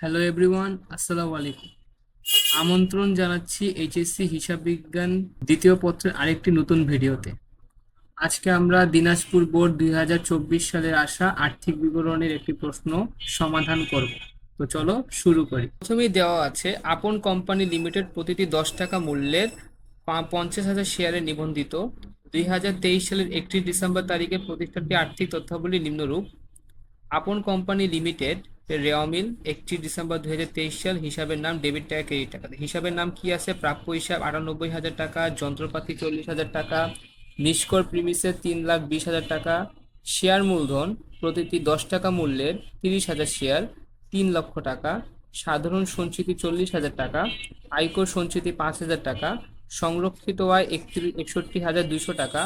Hello everyone আসসালামু আলাইকুম আমন্ত্রণ জানাচ্ছি এইচএসসি হিসাব বিজ্ঞান দ্বিতীয় পত্রের আরেকটি নতুন ভিডিওতে। আজকে আমরা দিনাজপুর বোর্ড দুই হাজার চব্বিশ সালে আসা আর্থিক বিবরণের একটি প্রশ্ন সমাধান করব। তো চলো শুরু করি। প্রথমেই দেওয়া আছে, আপন কোম্পানি লিমিটেড প্রতিটি দশ টাকা মূল্যের পঞ্চাশ হাজার শেয়ারে নিবন্ধিত। দুই হাজার তেইশ সালের একত্রিশ ডিসেম্বর তারিখে প্রতিষ্ঠানটি আর্থিক তথ্যাবলী নিম্নরূপ। আপন কোম্পানি লিমিটেড রেওমিল একত্রিশ ডিসেম্বর দুই হাজার তেইশ সাল, হিসাবের নাম ডেবিট টাকা, ক্রেডিট টাকা। হিসাবের নাম কি আছে? প্রাপ্য হিসাব আটানব্বই হাজার টাকা, যন্ত্রপাতি চল্লিশ হাজার টাকা, নিষ্কর প্রিমিসের তিন লাখ বিশ হাজার টাকা, শেয়ার মূলধন প্রতিটি দশ টাকা মূল্যের তিরিশ হাজার শেয়ার তিন লক্ষ টাকা, সাধারণ সঞ্চিতি চল্লিশ হাজার টাকা, আয়কর সঞ্চিতি পাঁচ হাজার টাকা, সংরক্ষিত আয় একত্রিশ একষট্টি হাজার দুশো টাকা,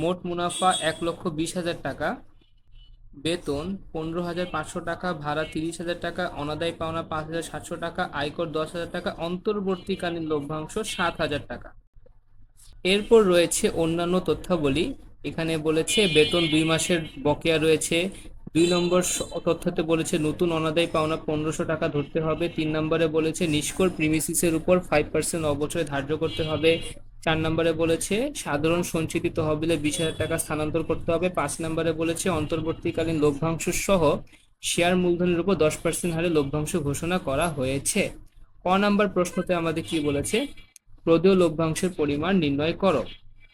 মোট মুনাফা এক লক্ষ বিশ হাজার টাকা বেতন পনেরো হাজার পাঁচশো টাকা, ভাড়া তিরিশ হাজার টাকা, অনাদায় পাওনা পাঁচ হাজার সাতশো টাকা, আয়কর দশ হাজার টাকা, অন্তর্বর্তীকালীন লভ্যাংশ সাত হাজার টাকা। এরপর রয়েছে অন্যান্য তথ্যাবলী। এখানে বলেছে বেতন দুই মাসের বকেয়া রয়েছে। দুই নম্বর তথ্যতে বলেছে নতুন অনাদায় পাওনা পনেরোশো টাকা ধরতে হবে। তিন নম্বরে বলেছে নিষ্কর প্রিমিসিসের উপর ফাইভ পার্সেন্ট অবচয় ধার্য করতে হবে। চার নম্বরে বলেছে, সাধারণ সঞ্চিতি তহবিলে বিশ হাজার টাকা স্থানান্তর করতে হবে। পাঁচ নম্বরে বলেছে, অন্তর্বর্তীকালীন লভ্যাংশ সহ শেয়ার মূলধনের উপর দশ পার্সেন্ট হারে লভ্যাংশ ঘোষণা করা হয়েছে। ক নাম্বার প্রশ্নতে আমাদের কি বলেছে? প্রদেয় লভ্যাংশের পরিমাণ নির্ণয় করো।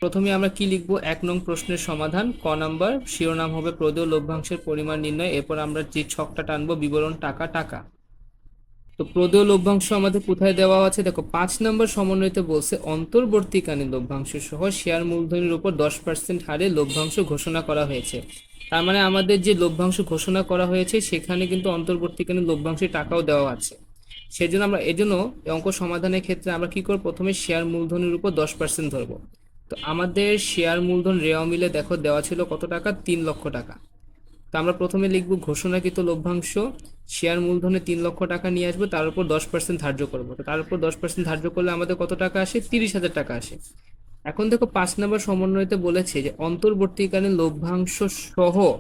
প্রথমে আমরা কি লিখব? এক নং প্রশ্নের সমাধান। ক নাম্বার, শিরোনাম হবে প্রদেয় লভ্যাংশের পরিমাণ নির্ণয়। এরপর আমরা যে ছকটা টানবো, বিবরণ টাকা টাকা। তো প্রদেয় লভ্যাংশ আমাদের কোথায় দেওয়া আছে? দেখো, পাঁচ নম্বর সমন্বয়তে বলছে, অন্তর্বর্তীকালীন লভ্যাংশ সহ শেয়ার মূলধনের উপর দশ পার্সেন্ট হারে লভ্যাংশ ঘোষণা করা হয়েছে। তার মানে আমাদের যে লভ্যাংশ ঘোষণা করা হয়েছে, সেখানে কিন্তু অন্তর্বর্তীকালীন লভ্যাংশের টাকাও দেওয়া আছে। সেই জন্য আমরা, এজন্য অঙ্ক সমাধানের ক্ষেত্রে আমরা কি করব? প্রথমে শেয়ার মূলধনের উপর দশ পার্সেন্ট ধরবো। তো আমাদের শেয়ার মূলধন রেওয়া মিলে দেখো দেওয়া ছিল কত টাকা? তিন লক্ষ টাকা। তো আমরা প্রথমে লিখব ঘোষণাকৃত লভ্যাংশ। শেয়ার মূলধনে তিন লক্ষ টাকা নিয়ে আসব, তার উপর দশ পার্সেন্ট ধার্য করব। তো তার উপর দশ পার্সেন্ট ধার্য করলে আমাদের কত টাকা আসে? তিরিশ হাজার টাকা আসে। এখন দেখো, পাঁচ নম্বর সমন্বয়তে বলেছে যে অন্তর্বর্তীকালীন লভ্যাংশ সহ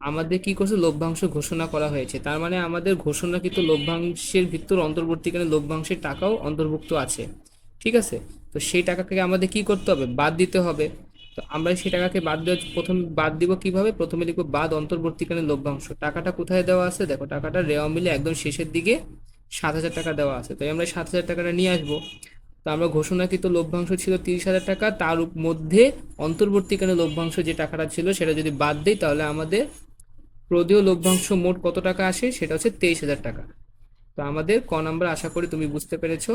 আমাদের কি করছে? লভ্যাংশ ঘোষণা করা হয়েছে। তার মানে আমাদের ঘোষণাকৃত লভ্যাংশের ভিতর অন্তর্বর্তীকালীন লভ্যাংশের টাকাও অন্তর্ভুক্ত আছে। ঠিক আছে? তো সেই টাকাকে আমাদের কি করতে হবে? বাদ দিতে হবে। তো আমরা সেই টাকাকে বাদ দেওয়া প্রথম বাদ দিব কীভাবে? প্রথমে লিখব বাদ অন্তর্বর্তীকালীন লভ্যাংশ। টাকাটা কোথায় দেওয়া আছে? দেখো, টাকাটা রেওয়া মিলে একদম শেষের দিকে সাত হাজার টাকা দেওয়া আছে। তাই আমরা সাত হাজার টাকাটা নিয়ে আসব। তো আমরা ঘোষণাকৃত লভ্যাংশ ছিল তিরিশ হাজার টাকা। তার মধ্যে অন্তর্বর্তীকালীন লভ্যাংশ যে টাকাটা ছিল সেটা যদি বাদ দিই, তাহলে আমাদের প্রদেয় লভ্যাংশ মোট কত টাকা আসে? সেটা হচ্ছে তেইশ হাজার টাকা। তো আমাদের ক নাম্বার আশা করি তুমি বুঝতে পেরেছ।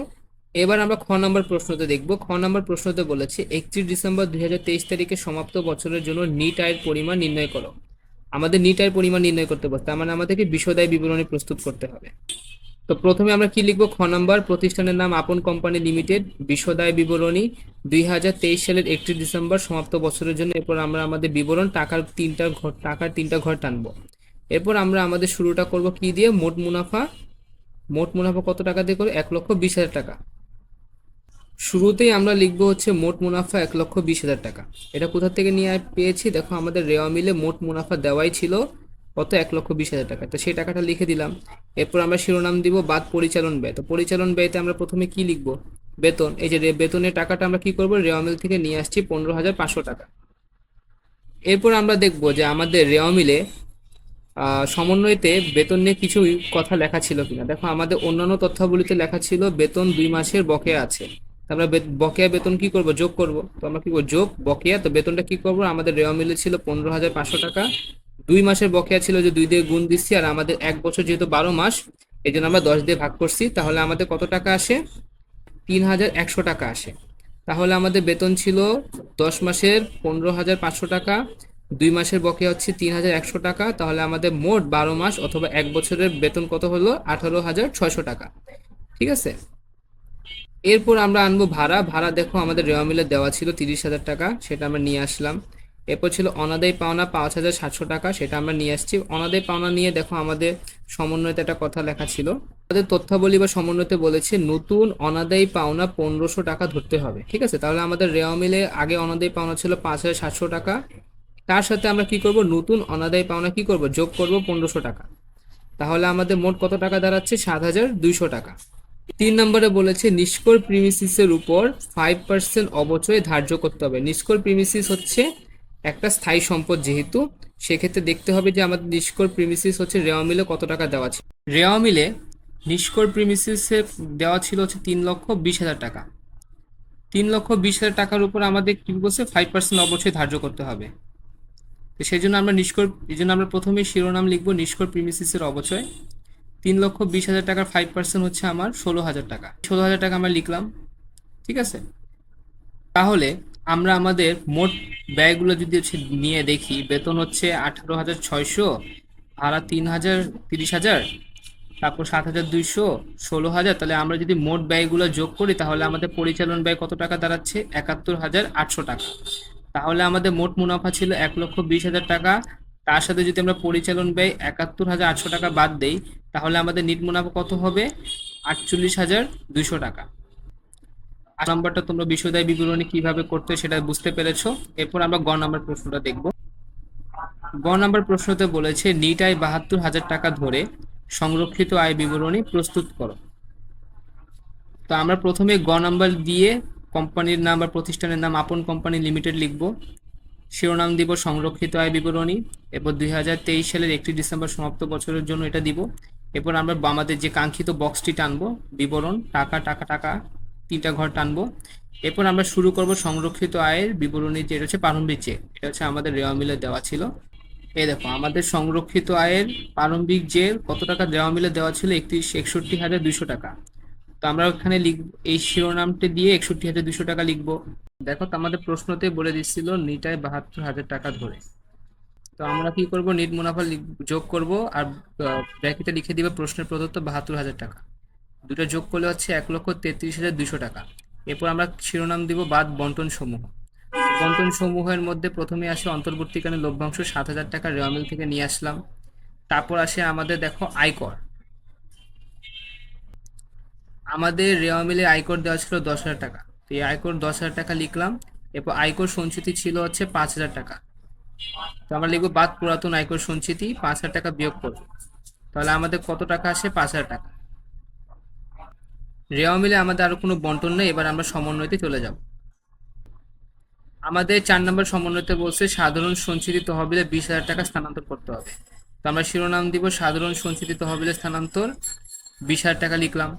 এবার আমরা খ নম্বর প্রশ্নতে দেখব। খ নম্বর প্রশ্নতে বলেছে, একত্রিশ ডিসেম্বর দুই হাজার তেইশ তারিখে সমাপ্ত বছরের জন্য নিট আয়ের পরিমাণ নির্ণয় করো। আমাদের নিট আয়ের পরিমাণ নির্ণয় করতে বলতে তার মানে আমাদেরকে বিশদায় বিবরণী প্রস্তুত করতে হবে। তো প্রথমে আমরা কি লিখব? খ নম্বর, প্রতিষ্ঠানের নাম আপন কোম্পানি লিমিটেড, বিশদায় বিবরণী, দুই হাজার তেইশ সালের একত্রিশ ডিসেম্বর সমাপ্ত বছরের জন্য। এরপর আমরা আমাদের বিবরণ, টাকার তিনটা ঘর, টাকার তিনটা ঘর টানবো। এরপর আমরা আমাদের শুরুটা করব কি দিয়ে? মোট মুনাফা মোট মুনাফা কত টাকা দিয়ে করে এক লক্ষ বিশ হাজার টাকা। শুরুতেই আমরা লিখব হচ্ছে মোট মুনাফা এক লক্ষ বিশ হাজার টাকা। এটা কোথা থেকে নিয়ে পেয়েছি? দেখো, আমাদের রেওয়া মিলে মোট মুনাফা দেওয়াই ছিল কত? এক লক্ষ বিশ হাজার টাকা। তো সেই টাকাটা লিখে দিলাম। এরপর আমরা শিরোনাম দিব বাদ পরিচালন ব্যয়। তো পরিচালন ব্যয়তে আমরা প্রথমে কি লিখব? বেতন। এই যে বেতনের টাকাটা আমরা কি করব? রেওয়া মিল থেকে নিয়ে আসছি পনেরো হাজার পাঁচশো টাকা। এরপর আমরা দেখব যে আমাদের রেওয়া মিলে সমন্বয়তে বেতন নিয়ে কিছু কথা লেখা ছিল কিনা। দেখো, আমাদের অন্যান্য তথ্যাবলিতে লেখা ছিল বেতন দুই মাসের বকেয়া আছে। আমরা বকেয়া বেতন কি করব? যোগ করব। তো আমরা কি করব? যোগ, বকেয়া। তো বেতনটা কি করব? আমাদের রেওয়া মিলে ছিল পনেরো হাজার পাঁচশো টাকা। দুই মাসের বকেয়া ছিল যে দুই দিয়ে গুণ দিচ্ছি, আর আমাদের এক বছর যেহেতু বারো মাস এই জন্য আমরা দশ দিয়ে ভাগ করছি। তাহলে আমাদের কত টাকা আসে? তিন হাজার একশো টাকা আসে। তাহলে আমাদের বেতন ছিল দশ মাসের পনেরো হাজার পাঁচশো টাকা, দুই মাসের বকেয়া হচ্ছে তিন হাজার একশো টাকা। তাহলে আমাদের মোট বারো মাস অথবা এক বছরের বেতন কত হলো? আঠারো হাজার ছয়শো টাকা। ঠিক আছে? এরপর আমরা আনব ভাড়া। ভাড়া দেখো আমাদের রেওয়া মিলে দেওয়া ছিল তিরিশ হাজার টাকা, সেটা আমরা নিয়ে আসলাম। এরপর ছিল অনাদায়ী পাওনা পাঁচ হাজার সাতশো টাকা, সেটা আমরা নিয়ে আসছি। অনাদায়ী পাওনা নিয়ে দেখো আমাদের সমন্বয়তে একটা কথা লেখা ছিল। আমাদের তথ্যাবলী বা সমন্বয়তে বলেছে, নতুন অনাদায়ী পাওনা পনেরোশো টাকা ধরতে হবে। ঠিক আছে? তাহলে আমাদের রেওয়া মিলে আগে অনাদায়ী পাওনা ছিল পাঁচ হাজার সাতশো টাকা। তার সাথে আমরা কি করব? নতুন অনাদায়ী পাওনা কি করব? যোগ করব পনেরোশো টাকা। তাহলে আমাদের মোট কত টাকা দাঁড়াচ্ছে? সাত হাজার দুইশো টাকা। তিন নম্বরে বলেছে, নিষ্কর প্রিমিসিসের উপর ফাইভ পার্সেন্ট অবচয় ধার্য করতে হবে। নিষ্কর প্রিমিসিস হচ্ছে একটা স্থায়ী সম্পদ যেহেতু, সেক্ষেত্রে দেখতে হবে যে আমাদের নিষ্কর প্রিমিসিস হচ্ছে রেওয়া মিলে কত টাকা দেওয়া ছিল। রেওয়া মিলে নিষ্কর প্রিমিসিসে দেওয়া ছিল হচ্ছে তিন লক্ষ বিশ হাজার টাকা। তিন লক্ষ বিশ হাজার টাকার উপর আমাদের কি বলছে ফাইভ পার্সেন্ট অবশ্যই ধার্য করতে হবে। তো সেই জন্য আমরা নিষ্কর, এই জন্য আমরা প্রথমে শিরোনাম লিখব, নিষ্কর প্রিমিসিসের অবচয়। তিন লক্ষ বিশ হাজার টাকার ফাইভ পার্সেন্ট হচ্ছে আমার ষোলো হাজার টাকা। ষোলো হাজার টাকা আমরা লিখলাম, ঠিক আছে? তাহলে আমরা আমাদের মোট ব্যয়গুলো যদি হচ্ছে নিয়ে দেখি, বেতন হচ্ছে আঠারো হাজার ছয়শো, ভাড়া তিন হাজার তিরিশ হাজার, তারপর সাত হাজার দুইশো, ষোলো হাজার, তাহলে আমরা যদি মোট ব্যয়গুলো যোগ করি, তাহলে আমাদের পরিচালন ব্যয় কত টাকা দাঁড়াচ্ছে? একাত্তর হাজার আটশো টাকা। তাহলে আমাদের মোট মুনাফা ছিল এক লক্ষ বিশ হাজার টাকা তার সাথে যদি আমরা পরিচালন ব্যয় একাত্তর হাজার আটশো টাকা বাদ দেই, তাহলে আমাদের নিট মুনাফা কত হবে? আটচল্লিশ হাজার দুইশো টাকা। আট নাম্বারটা তোমরা বিশ্বদায় বিবরণী কীভাবে করতে সেটা বুঝতে পেরেছ? এরপর আমরা গ নাম্বার প্রশ্নটা দেখব। গ নাম্বার প্রশ্নতে বলেছে, নিট আয় বাহাত্তর হাজার টাকা ধরে সংরক্ষিত আয় বিবরণী প্রস্তুত করো। তো আমরা প্রথমে গ নাম্বার দিয়ে কোম্পানির নাম বা প্রতিষ্ঠানের নাম আপন কোম্পানি লিমিটেড লিখব। শিরোনাম দিব সংরক্ষিত আয় বিবরণী। এরপর দুই হাজার তেইশ সালের একটি ডিসেম্বর সমাপ্ত বছরের জন্য এটা দিব। এরপর আমরা আমাদের যে কাঙ্ক্ষিত বক্সটি টানবো, বিবরণ, টাকা টাকা টাকা, তিনটা ঘর টানবো। এরপর আমরা শুরু করব সংরক্ষিত আয়ের বিবরণী যেটা হচ্ছে প্রারম্ভিক চেক এটা হচ্ছে আমাদের রেওয়া মিলে দেওয়া ছিল। এই দেখো, আমাদের সংরক্ষিত আয়ের প্রারম্ভিক যে কত টাকা দেওয়া মিলে দেওয়া ছিল? একত্রিশ, একষট্টি হাজার দুইশো টাকা। আমরা ওখানে লিখ এই শিরোনামটি দিয়ে একষট্টি হাজার দুশো টাকা লিখব। দেখো আমাদের প্রশ্নতে বলে দিচ্ছিল, নিটায় বাহাত্তর হাজার টাকা ধরে। তো আমরা কি করব, নিট মুনাফা যোগ করব, আর ব্র্যাকেটে লিখে দিবে প্রশ্নের প্রদত্ত বাহাত্তর হাজার টাকা। দুটো যোগ করলে হচ্ছে এক লক্ষ তেত্রিশ হাজার দুশো টাকা। এরপর আমরা শিরোনাম দিব বাদ বন্টন সমূহ। বন্টন সমূহের মধ্যে প্রথমে আসে অন্তর্বর্তীকালীন লভ্যাংশ সাত হাজার টাকা রেওয়ামিল থেকে নিয়ে আসলাম। তারপর আসে আমাদের, দেখো, আয়কর। আমাদের রেওয়া মিলে আয়কর দেওয়া ছিল দশ হাজার টাকা। তো এই আয়কর দশ হাজার টাকা লিখলাম, এরপর আয়কর সঞ্চিতি ছিল হচ্ছে পাঁচ হাজার টাকা। তো আমরা লিখব বাদ পুরাতন আয়কর সঞ্চিতি, পাঁচ হাজার টাকা বিয়োগ করব। তাহলে আমাদের কত টাকা আসে? পাঁচ হাজার টাকা। রেওয়া মিলে আমাদের আরও কোনো বন্টন নেই, এবার আমরা সমন্বয়তে চলে যাব। আমাদের চার নম্বর সমন্বয়তে বলছে, সাধারণ সঞ্চিতি তহবিলে বিশ হাজার টাকা স্থানান্তর করতে হবে। তো আমরা শিরোনাম দিব, সাধারণ সঞ্চিতি তহবিলে স্থানান্তর, বিশ হাজার টাকা লিখলাম।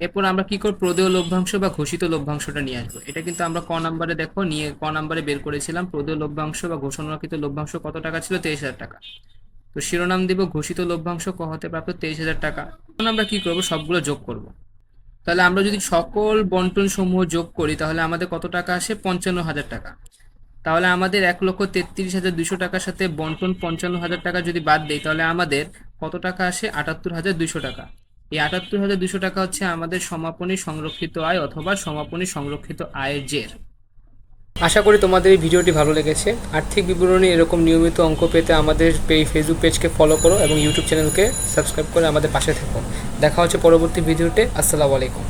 এরপর আমরা কি করব প্রদেয় লভ্যাংশ বা ঘোষিত লভ্যাংশটা নিয়ে আসব। এটা কিন্তু আমরা ক নাম্বারে দেখো, নিয়ে ক নাম্বারে বের করেছিলাম। প্রদেয় লভ্যাংশ বা ঘোষণাকৃত লভ্যাংশ কত টাকা ছিল? তেইশ হাজার টাকা। তো শিরোনাম দিব ঘোষিত লভ্যাংশ ক হতে প্রাপ্ত তেইশ হাজার টাকা। এখন আমরা কি করব? সবগুলো যোগ করব। তাহলে আমরা যদি সকল বন্টন সমূহ যোগ করি, তাহলে আমাদের কত টাকা আসে? পঞ্চান্ন হাজার টাকা। তাহলে আমাদের এক লক্ষ তেত্রিশ হাজার দুশো টাকার সাথে বন্টন পঞ্চান্ন হাজার টাকা যদি বাদ দেই, তাহলে আমাদের কত টাকা আসে? আটাত্তর হাজার দুশো টাকা। এই আটাত্তর হাজার দুশো টাকা হচ্ছে আমাদের সমাপনী সংরক্ষিত আয় অথবা সমাপনী সংরক্ষিত আয়ের জের। আশা করি তোমাদের এই ভিডিওটি ভালো লেগেছে। আর্থিক বিবরণী এরকম নিয়মিত অঙ্ক পেতে আমাদের এই ফেসবুক পেজকে ফলো করো এবং ইউটিউব চ্যানেলকে সাবস্ক্রাইব করে আমাদের পাশে থেকো। দেখা হচ্ছে পরবর্তী ভিডিওতে। আসসালামু আলাইকুম।